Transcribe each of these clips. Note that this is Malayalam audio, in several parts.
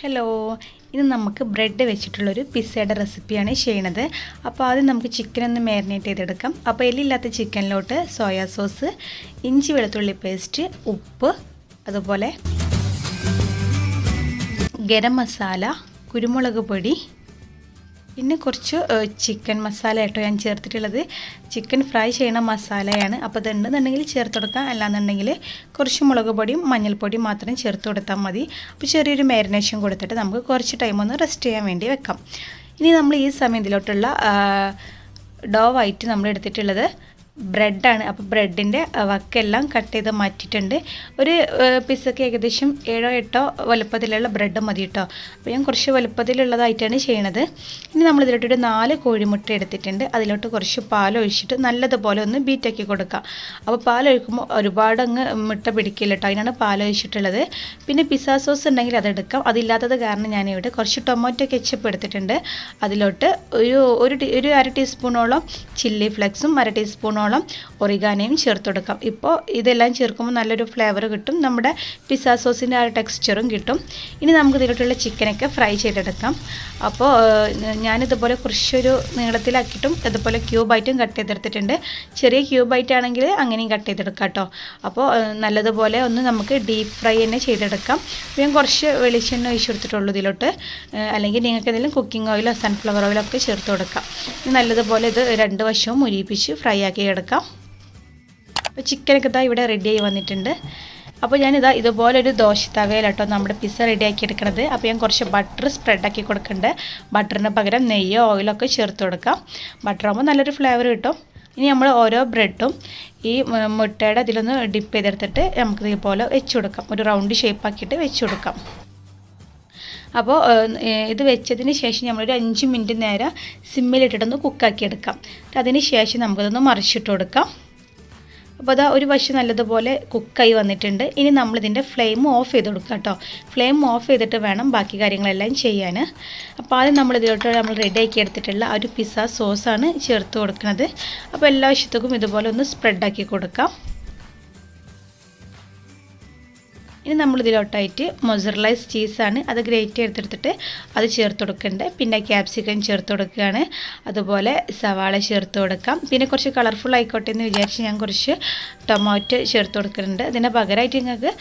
ഹലോ ഇത് നമുക്ക് ബ്രെഡ് വെച്ചിട്ടുള്ളൊരു പിസ്സയുടെ റെസിപ്പിയാണ് ചെയ്യണത് അപ്പോൾ ആദ്യം നമുക്ക് ചിക്കൻ ഒന്ന് മാരിനേറ്റ് ചെയ്തെടുക്കാം. അപ്പോൾ എല്ലില്ലാത്ത ചിക്കനിലോട്ട് സോയാ സോസ് ഇഞ്ചി വെളുത്തുള്ളി പേസ്റ്റ് ഉപ്പ് അതുപോലെ ഗരം മസാല കുരുമുളക് പൊടി പിന്നെ കുറച്ച് ചിക്കൻ മസാല കേട്ടോ ഞാൻ ചേർത്തിട്ടുള്ളത്. ചിക്കൻ ഫ്രൈ ചെയ്യണ മസാലയാണ് അപ്പോൾ ഇതുണ്ടെന്നുണ്ടെങ്കിൽ ചേർത്ത് കൊടുക്കാം. അല്ലാന്നുണ്ടെങ്കിൽ കുറച്ച് മുളക് പൊടിയും മഞ്ഞൾപ്പൊടിയും മാത്രം ചേർത്ത് കൊടുത്താൽ മതി. അപ്പോൾ ചെറിയൊരു മാരിനേഷൻ കൊടുത്തിട്ട് നമുക്ക് കുറച്ച് ടൈം ഒന്ന് റെസ്റ്റ് ചെയ്യാൻ വേണ്ടി വെക്കാം. ഇനി നമ്മൾ ഈ സമയത്തിലോട്ടുള്ള വൈറ്റ് നമ്മൾ എടുത്തിട്ടുള്ളത് ബ്രെഡാണ്. അപ്പോൾ ബ്രെഡിന്റെ വക്കെല്ലാം കട്ട് ചെയ്ത് മാറ്റിയിട്ടുണ്ട്. ഒരു പിസ്സക്ക് ഏകദേശം ഏഴോ എട്ടോ വലുപ്പത്തിലുള്ള ബ്രെഡ് മതി കേട്ടോ അപ്പോൾ ഞാൻ കുറച്ച് വലുപ്പത്തിലുള്ളതായിട്ടാണ് ചെയ്യണത്. ഇനി നമ്മൾ ഇതിലോട്ടൊരു നാല് കോഴിമുട്ട എടുത്തിട്ടുണ്ട്. അതിലോട്ട് കുറച്ച് പാൽ ഒഴിച്ചിട്ട് നല്ലതുപോലെ ഒന്ന് ബീറ്റാക്കി കൊടുക്കുക അപ്പോൾ പാൽ ഒഴിക്കുമ്പോൾ ഒരുപാട് അങ്ങ് മുട്ട പിടിക്കില്ല കേട്ടോ അതിനാണ് പാൽ ഒഴിച്ചിട്ടുള്ളത് പിന്നെ പിസ്സ സോസ് ഉണ്ടെങ്കിൽ അതെടുക്കാം അതില്ലാത്തത് കാരണം ഞാനിവിടെ കുറച്ച് ടൊമാറ്റോ കെച്ചപ്പ് എടുത്തിട്ടുണ്ട്. അതിലോട്ട് ഒരു ഒരു ഒരു അര ടീസ്പൂണോളം ചില്ലി ഫ്ലെക്സും അര ടീസ്പൂണോളം സ്പൂണോളം ഒറിഗാനയും ചേർത്ത് കൊടുക്കാം. ഇപ്പോൾ ഇതെല്ലാം ചേർക്കുമ്പോൾ നല്ലൊരു ഫ്ലേവർ കിട്ടും. നമ്മുടെ പിസ്സ സോസിന്റെ ആ ടെക്സ്ചറും കിട്ടും. ഇനി നമുക്ക് ഇതിലോട്ടുള്ള ചിക്കനൊക്കെ ഫ്രൈ ചെയ്തെടുക്കാം. അപ്പോൾ ഞാനിതുപോലെ കുറച്ചൊരു നീളത്തിലാക്കിയിട്ടും അതുപോലെ ക്യൂബായിട്ടും കട്ട് ചെയ്തെടുത്തിട്ടുണ്ട്. ചെറിയ ക്യൂബായിട്ടാണെങ്കിൽ അങ്ങനെയും കട്ട് ചെയ്തെടുക്കാം കേട്ടോ. അപ്പോൾ നല്ലതുപോലെ ഒന്ന് നമുക്ക് ഡീപ്പ് ഫ്രൈ തന്നെ ചെയ്തെടുക്കാം. ഞാൻ കുറച്ച് വെളിച്ചെണ്ണ ഒഴിച്ചു കൊടുത്തിട്ടുള്ളൂ ഇതിലോട്ട്. അല്ലെങ്കിൽ നിങ്ങൾക്ക് എന്തെങ്കിലും കുക്കിംഗ് ഓയിലോ സൺഫ്ലവർ ഓയിലോ ഒക്കെ ചേർത്ത് കൊടുക്കാം. നല്ലതുപോലെ ഇത് രണ്ട് വശവും മുരിപ്പിച്ച് ഫ്രൈ ആക്കി എടുക്കാം. അപ്പോൾ ചിക്കനൊക്കെ ഇതാ ഇവിടെ റെഡിയായി വന്നിട്ടുണ്ട്. അപ്പോൾ ഞാനിതാ ഇതുപോലൊരു ദോശ തവയിലാട്ടോ നമ്മുടെ പിസ്സ റെഡിയാക്കി എടുക്കണത്. അപ്പോൾ ഞാൻ കുറച്ച് ബട്ടർ സ്പ്രെഡാക്കി കൊടുക്കേണ്ടത് ബട്ടറിന് പകരം നെയ്യോ ഓയിലോ ഒക്കെ ചേർത്ത് കൊടുക്കാം. ബട്ടർ ആകുമ്പോൾ നല്ലൊരു ഫ്ലേവർ കിട്ടും. ഇനി നമ്മൾ ഓരോ ബ്രെഡും ഈ മുട്ടയുടെ അതിലൊന്ന് ഡിപ്പ് ചെയ്തെടുത്തിട്ട് നമുക്ക് ഇതുപോലെ വെച്ച് കൊടുക്കാം. ഒരു റൗണ്ട് ഷേപ്പ് ആക്കിയിട്ട് വെച്ച് കൊടുക്കാം. അപ്പോൾ ഇത് വെച്ചതിന് ശേഷം നമ്മളൊരു അഞ്ച് മിനിറ്റ് നേരം സിമ്മിലിട്ടിട്ടൊന്ന് കുക്കാക്കി എടുക്കാം അതിന് ശേഷം നമുക്കതൊന്ന് മറിച്ചിട്ട് കൊടുക്കാം. അപ്പോൾ അതാ ഒരു വശം നല്ലതുപോലെ കുക്കായി വന്നിട്ടുണ്ട്. ഇനി നമ്മളിതിന്റെ ഫ്ലെയിം ഓഫ് ചെയ്ത് കൊടുക്കുക കേട്ടോ. ഫ്ലെയിം ഓഫ് ചെയ്തിട്ട് വേണം ബാക്കി കാര്യങ്ങളെല്ലാം ചെയ്യാൻ. അപ്പോൾ ആദ്യം നമ്മൾ റെഡി നമ്മൾ റെഡിയാക്കി എടുത്തിട്ടുള്ള ഒരു പിസ്സ സോസാണ് ചേർത്ത് കൊടുക്കുന്നത് അപ്പോൾ എല്ലാ വശത്തേക്കും ഇതുപോലെ ഒന്ന് സ്പ്രെഡാക്കി കൊടുക്കാം. ഇനി നമ്മൾ ഇതിലോട്ടായിട്ട് മൊസറലൈസ് ചീസാണ് അത് ഗ്രേറ്റ് ചെയ്തെടുത്തിട്ട് അത് ചേർത്ത് കൊടുക്കുന്നുണ്ട് പിന്നെ ക്യാപ്സിക്കം ചേർത്ത് കൊടുക്കുകയാണ്. അതുപോലെ സവാള ചേർത്ത് കൊടുക്കാം. പിന്നെ കുറച്ച് കളർഫുൾ ആയിക്കോട്ടെ എന്ന് വിചാരിച്ച് ഞാൻ കുറച്ച് ടൊമാറ്റോ ചേർത്ത് കൊടുക്കുന്നുണ്ട് അതിന് പകരമായിട്ട് നിങ്ങൾക്ക്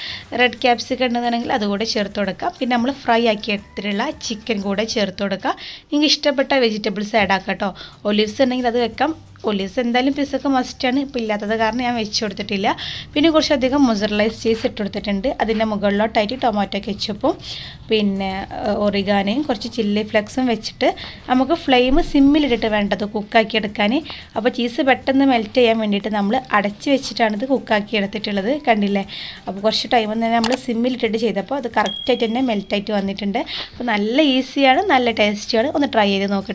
റെഡ് ക്യാപ്സിക്കം ഉണ്ടെന്നുണ്ടെങ്കിൽ അതുകൂടെ ചേർത്ത് കൊടുക്കാം. പിന്നെ നമ്മൾ ഫ്രൈ ആക്കിയിട്ടുള്ള ചിക്കൻ കൂടെ ചേർത്ത് കൊടുക്കാം. നിങ്ങൾക്ക് ഇഷ്ടപ്പെട്ട വെജിറ്റബിൾസ് ആഡ് ആക്കാം കേട്ടോ ഒലിവ്സ് ഉണ്ടെങ്കിൽ അത് വെക്കാം. ഒലീവ്സ് എന്തായാലും പിസൊക്കെ മസ്റ്റാണ് ഇപ്പോൾ ഇല്ലാത്തത് കാരണം ഞാൻ വെച്ച് കൊടുത്തിട്ടില്ല. പിന്നെ കുറച്ചധികം മൊസറലൈസ് ചീസ് ഇട്ട് കൊടുത്തിട്ടുണ്ട്. അതിന്റെ മുകളിലോട്ടായിട്ട് ടൊമാറ്റോ കെച്ചപ്പും പിന്നെ ഒറിഗാനയും കുറച്ച് ചില്ലി ഫ്ലെക്സും വെച്ചിട്ട് നമുക്ക് ഫ്ലെയിം സിമ്മിലിട്ടിട്ട് വേണ്ടത് കുക്കാക്കി എടുക്കാൻ. അപ്പോൾ ചീസ് പെട്ടെന്ന് മെൽറ്റ് ചെയ്യാൻ വേണ്ടിയിട്ട് നമ്മൾ അടച്ച് വെച്ചിട്ടാണ് ഇത് കുക്കാക്കി എടുത്തിട്ടുള്ളത്. കണ്ടില്ലേ? അപ്പോൾ കുറച്ച് ടൈം തന്നെ നമ്മൾ സിമ്മിലിട്ടിട്ട് ചെയ്തപ്പോൾ അത് കറക്റ്റായിട്ട് തന്നെ മെൽറ്റായിട്ട് വന്നിട്ടുണ്ട്. അപ്പോൾ നല്ല ഈസിയാണ് നല്ല ടേസ്റ്റിയാണ് ഒന്ന് ട്രൈ ചെയ്ത് നോക്കട്ടെ